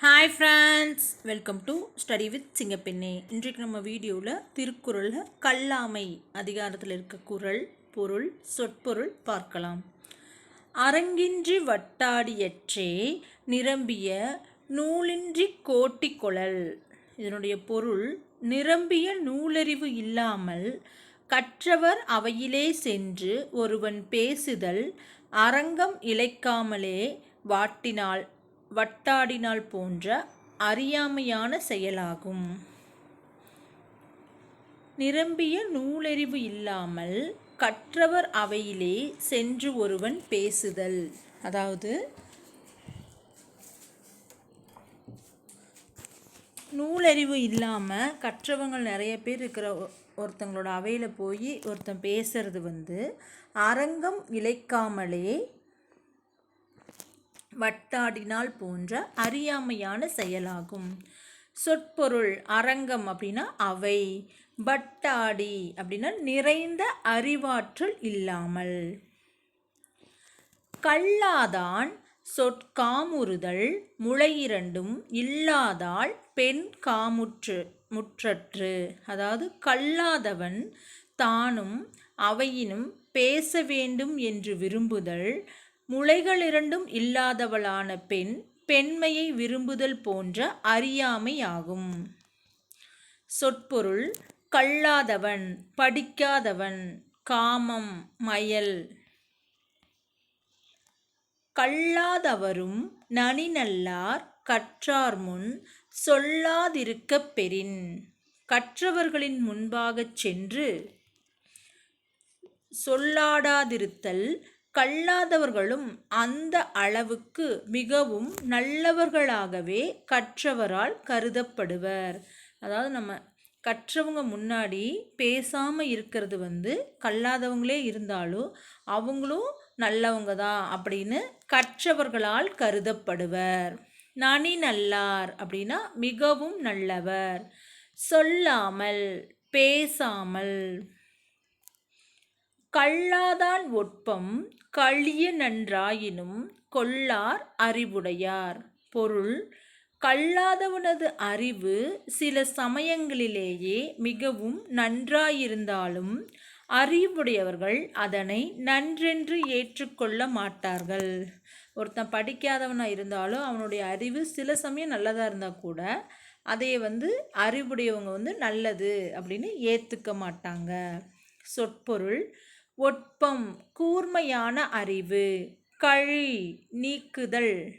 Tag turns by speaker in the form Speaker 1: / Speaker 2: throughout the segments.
Speaker 1: Hi friends welcome to study with Singappenne இன்றைக்கு நம்ம வீடியோவில் திருக்குறளில் கல்லாமை அதிகாரத்தில் இருக்க குரல் பொருள் சொற்பொருள் பார்க்கலாம். அரங்கின்றி வட்டாடியற்றே நிரம்பிய நூலின்றி கோட்டி கொளல் இதனுடைய பொருள் நிரம்பிய நூலறிவு இல்லாமல் கற்றவர் அவையிலே சென்று ஒருவன் பேசுதல் அரங்கம் இழைக்காமலே வாட்டினால் வட்டாடினால் போன்ற அறியாமையான செயலாகும். நிரம்பிய நூலறிவு இல்லாமல் கற்றவர் அவையிலே சென்று ஒருவன் பேசுதல். அதாவது நூலறிவு இல்லாமல் கற்றவங்க நிறைய பேர் இருக்கிற ஒ- ஒருத்தங்களோட அவையில் போய் ஒருத்தன் பேசுறது வந்து அரங்கம் இழைக்காமலே வட்டாடினால் போன்ற அறியாமையான செயலாகும். சொற்பொருள் அரங்கம் அப்படின்னா அவை பட்டாடி அப்படின்னா நிறைந்த அறிவாற்றல் இல்லாமல். கல்லாதான் சொற்காமுறுதல் முளையிரண்டும் இல்லாதால் பெண் காமுற்று முற்றற்று. அதாவது கல்லாதவன் தானும் அவையினும் பேச வேண்டும் என்று விரும்புதல் முளைகள் இரண்டும் இல்லாதவளான பெண் பெண்மையை விரும்புதல் போன்ற அறியாமையாகும். சொற்பொருள் கல்லாதவன் படிக்காதவன் காமம் மயல். கல்லாதவரும் நனிநல்லார் கற்றார் முன் சொல்லாதிருக்கப் பெறின். கற்றவர்களின் முன்பாகச் சென்று சொல்லாடாதிருத்தல் கல்லாதவர்களும் அந்த அளவுக்கு மிகவும் நல்லவர்களாகவே கற்றவரால் கருதப்படுவர். அதாவது நம்ம கற்றவங்க முன்னாடி பேசாமல் இருக்கிறது வந்து கல்லாதவங்களே இருந்தாலும் அவங்களும் நல்லவங்க தான் அப்படின்னு கற்றவர்களால் கருதப்படுவர். நனி நல்லார் அப்படின்னா மிகவும் நல்லவர். சொல்லாமல் பேசாமல். கல்லாதான் ஒட்பம் கழிய நன்றாயினும் கொள்ளார் அறிவுடையார். பொருள் கல்லாதவனது அறிவு சில சமயங்களிலேயே மிகவும் நன்றாயிருந்தாலும் அறிவுடையவர்கள் அதனை நன்றென்று ஏற்றுக்கொள்ள மாட்டார்கள். ஒருத்தன் படிக்காதவனாக இருந்தாலும் அவனுடைய அறிவு சில சமயம் நல்லதாக இருந்தால் கூட அதை வந்து அறிவுடையவங்க வந்து நல்லது அப்படின்னு ஏற்றுக்க மாட்டாங்க. சொற்பொருள் ஒட்பம் கூர்மையான அறிவு கழி நீக்குதல்.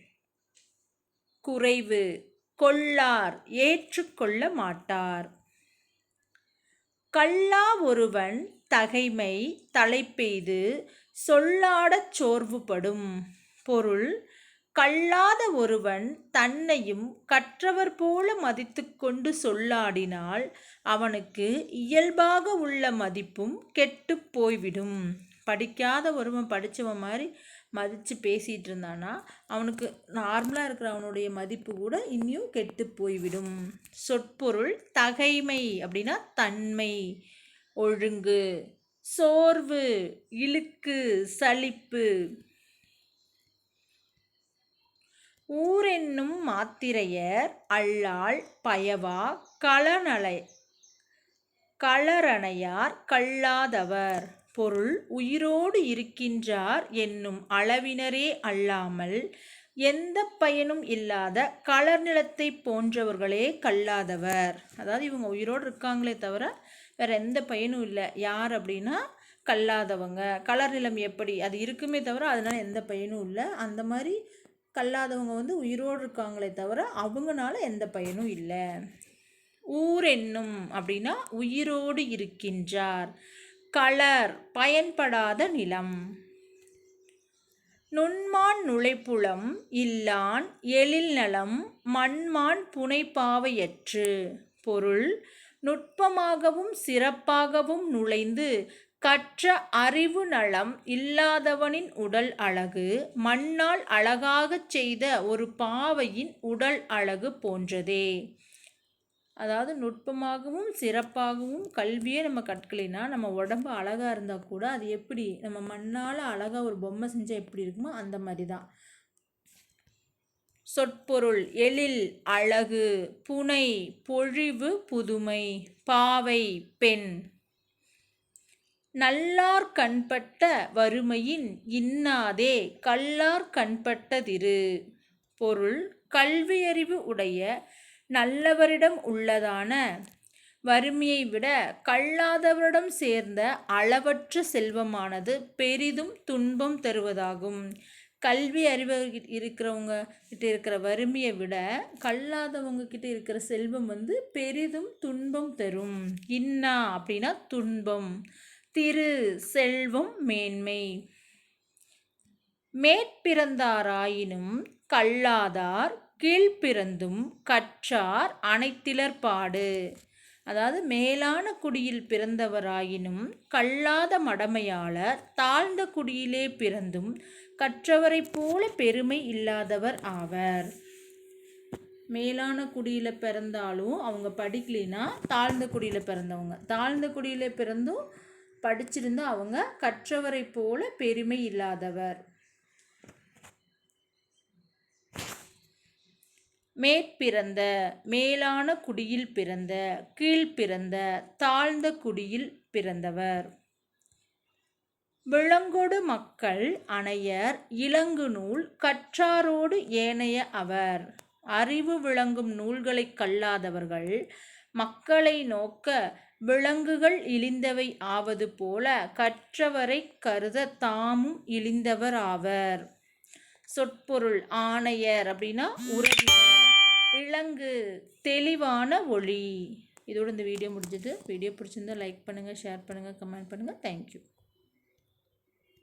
Speaker 1: குறைவு கொள்ளார் ஏற்றுக்கொள்ள மாட்டார். கல்லா ஒருவன் தகைமை தலைப்பெய்து சொல்லாடச் சோர்வுபடும் பொருள் கல்லாத ஒருவன் தன்னையும் கற்றவர் போல மதித்துக்கொண்டு சொல்லாடினால் அவனுக்கு இயல்பாக உள்ள மதிப்பும் கெட்டு போய்விடும். படிக்காத ஒருவன் படித்தவன் மாதிரி மதித்து பேசிகிட்டு இருந்தானா அவனுக்கு நார்மலாக இருக்கிற அவனுடைய மதிப்பு கூட இன்னும் கெட்டு போய்விடும். சொற்பொருள் தகைமை அப்படின்னா தன்மை ஒழுங்கு சோர்வு இழுக்கு சலிப்பு. ஊரென்னும் மாத்திரையர் அல்லால் பயவா களநலை களரணையார் கல்லாதவர். பொருள் உயிரோடு இருக்கின்றார் என்னும் அளவினரே அல்லாமல் எந்த பயனும் இல்லாத களர் நிலத்தை போன்றவர்களே கல்லாதவர். அதாவது இவங்க உயிரோடு இருக்காங்களே தவிர வேற எந்த பயனும் இல்லை. யார் அப்படின்னா கல்லாதவங்க. கலர் நிலம் எப்படி? அது இருக்குமே தவிர அதனால எந்த பயனும் இல்லை. அந்த மாதிரி கல்லாதவங்க வந்து உயிரோடு இருக்காங்களே தவிர அவங்கனால எந்த பயனும் இல்லை. ஊர் என்னும் அப்படின்னா உயிரோடு இருக்கின்றார். கலர் பயன்படாத நிலம். நுண்மான் நுழைப்புலம் இல்லான் எழில் நலம் மண்மான் புனைப்பாவையற்று. பொருள் நுட்பமாகவும் சிறப்பாகவும் நுழைந்து கற்ற அறிவு நலம் இல்லாதவனின் உடல் அழகு மண்ணால் அழகாகச் செய்த ஒரு பாவையின் உடல் அழகு போன்றதே. அதாவது நுட்பமாகவும் சிறப்பாகவும் கல்வியே நம்ம கற்கலைன்னா நம்ம உடம்பு அழகாக இருந்தால் கூட அது எப்படி நம்ம மண்ணால் அழகாக ஒரு பொம்மை செஞ்சால் எப்படி இருக்குமோ அந்த மாதிரி தான். சொற்பொருள் எழில் அழகு புனை பொழிவு புதுமை பாவை பெண். நல்லார் கண்பட்ட வறுமையின் இன்னாதே கல்லார் கண்பட்டதிரு. பொருள் கல்வியறிவு உடைய நல்லவரிடம் உள்ளதான வறுமையை விட கல்லாதவரிடம் சேர்ந்த அளவற்ற செல்வமானது பெரிதும் துன்பம் தருவதாகும். கல்வி அறிவு இருக்கிறவங்க கிட்ட இருக்கிற வறுமையை விட கல்லாதவங்க கிட்ட இருக்கிற செல்வம் வந்து பெரிதும் துன்பம் தரும். இன்னா அப்படின்னா துன்பம். திரு செல்வம் மேன்மை. மேற்பிறந்தாராயினும் கல்லாதார் கீழ்ப்பிறந்தும் கற்றார் அனைத்திலர்பாடு அதாவது மேலான குடியில் பிறந்தவராயினும் கல்லாத மடமையாளர் தாழ்ந்த குடியிலே பிறந்தும் கற்றவரைப் போல பெருமை இல்லாதவர் ஆவர். மேலான குடியில் பிறந்தாலும் அவங்க படிக்கலைன்னா தாழ்ந்த குடியில் பிறந்தவங்க. தாழ்ந்த குடியில் பிறந்தும் படிச்சிருந்த அவங்க கற்றவரை போல பெருமை இல்லாதவர். மேற்பிறந்த மேலான குடியில் பிறந்த கீழ்பிறந்த தாழ்ந்த குடியில் பிறந்தவர். விளங்கொடு மக்கள் அணையர் இளங்கு நூல் கற்றாரோடு ஏனைய அவர். அறிவு விளங்கும் நூல்களை கல்லாதவர்கள் மக்களை நோக்க விலங்குகள் இழிந்தவை ஆவது போல கற்றவரை கருத தாமும் இழிந்தவர் ஆவர். சொற்பொருள் ஆணையர் அப்படின்னா உறவினர் இளங்கு தெளிவான ஒளி. இதோட இந்த வீடியோ முடிஞ்சது. வீடியோ பிடிச்சிருந்தா லைக் பண்ணுங்கள் ஷேர் பண்ணுங்கள் கமெண்ட் பண்ணுங்கள் தேங்க்யூ